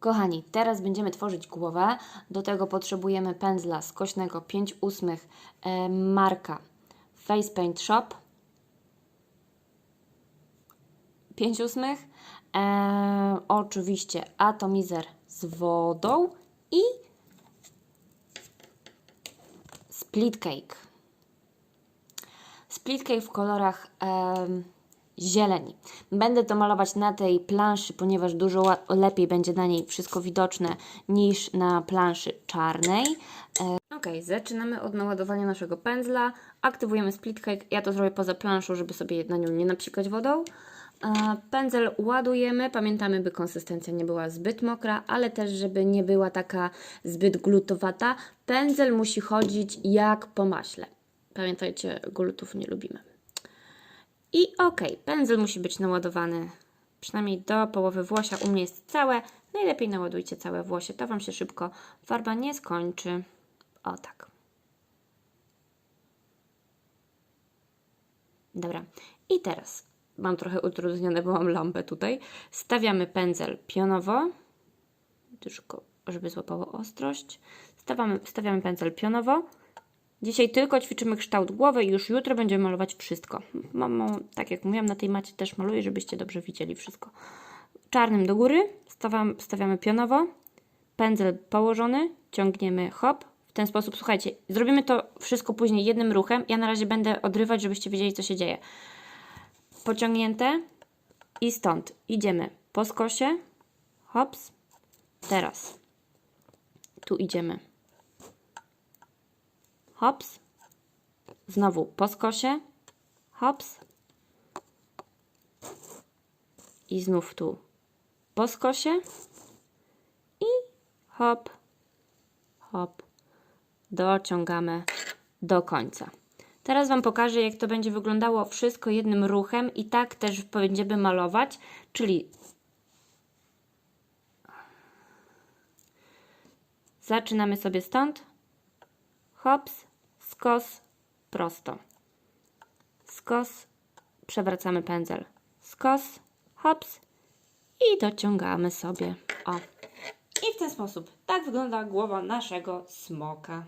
Kochani, teraz będziemy tworzyć głowę. Do tego potrzebujemy pędzla skośnego 5 ósmych e, marka Face Paint Shop. 5 ósmych. E, oczywiście atomizer z wodą i split cake. Split cake w kolorach em, zieleni. Będę to malować na tej planszy, ponieważ dużo lepiej będzie na niej wszystko widoczne niż na planszy czarnej. E, ok, zaczynamy od naładowania naszego pędzla. Aktywujemy split cake. Ja to zrobię poza planszą, żeby sobie na nią nie napsikać wodą. E, Pędzel ładujemy. Pamiętamy, by konsystencja nie była zbyt mokra, ale też, żeby nie była taka zbyt glutowata. Pędzel musi chodzić jak po maśle. Pamiętajcie, glutów nie lubimy. I ok, pędzel musi być naładowany przynajmniej do połowy włosia. U mnie jest całe. Najlepiej naładujcie całe włosie, to Wam się szybko farba nie skończy. O tak. Dobra. I teraz mam trochę utrudnione, bo mam lampę tutaj. Stawiamy pędzel pionowo, tylko żeby złapało ostrość. Stawiamy, stawiamy pędzel pionowo. Dzisiaj tylko ćwiczymy kształt głowy i już jutro będziemy malować wszystko. Mamo, tak jak mówiłam, na tej macie też maluję, żebyście dobrze widzieli wszystko. Czarnym do góry, stawiam, stawiamy pionowo, pędzel położony, ciągniemy hop. W ten sposób, słuchajcie, zrobimy to wszystko później jednym ruchem. Ja na razie będę odrywać, żebyście wiedzieli, co się dzieje. Pociągnięte i stąd idziemy po skosie, hops. Teraz tu idziemy hops, znowu po skosie, hops. I znów tu. Po skosie. I hop, hop, dociągamy do końca. Teraz Wam pokażę, jak to będzie wyglądało wszystko jednym ruchem i tak też będziemy malować, czyli zaczynamy sobie stąd, hops, skos, prosto. Skos, przewracamy pędzel. Skos, hops i dociągamy sobie. O. I w ten sposób tak wygląda głowa naszego smoka.